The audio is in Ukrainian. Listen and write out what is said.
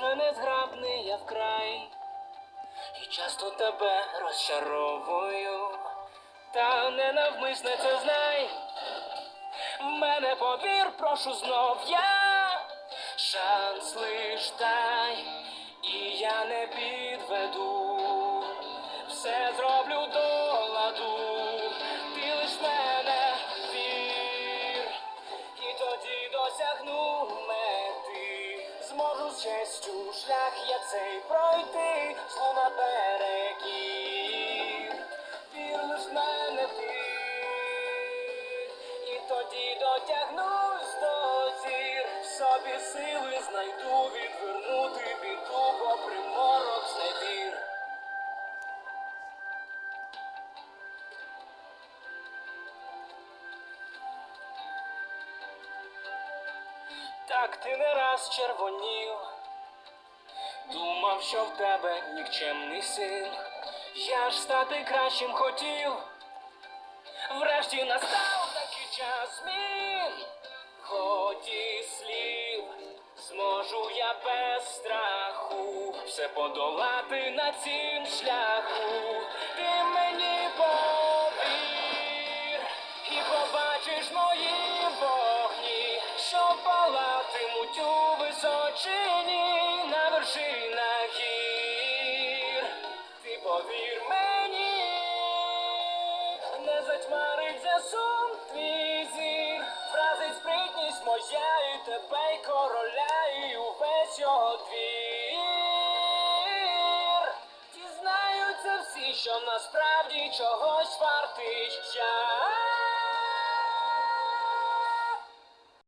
дуже незграбний я вкрай, і часто тебе розчаровую, та ненавмисне це знай. Мене повір, прошу знов я, шанс лиш дай, і я не підведу, все зроблю зможу у шлях я цей пройти, злу наперекір, вір лиш в мене ти, і тоді дотягнусь до зір, в собі сили знайду відвернути біду, попри Так ти не раз червонів, думав, що в тебе нікчемний син. Я ж стати кращим хотів. Врешті настав такий час змін. Ході слів, зможу я без страху все подолати на цім шляху. Ти мені повір і побачиш мої палатимуть у височині на вершинах гір. Ти повір мені, не затьмариться сум твій зір, вразить спритність моя і тебе, й короля, і увесь його двір. Дізнаються всі, що насправді чогось вартий час.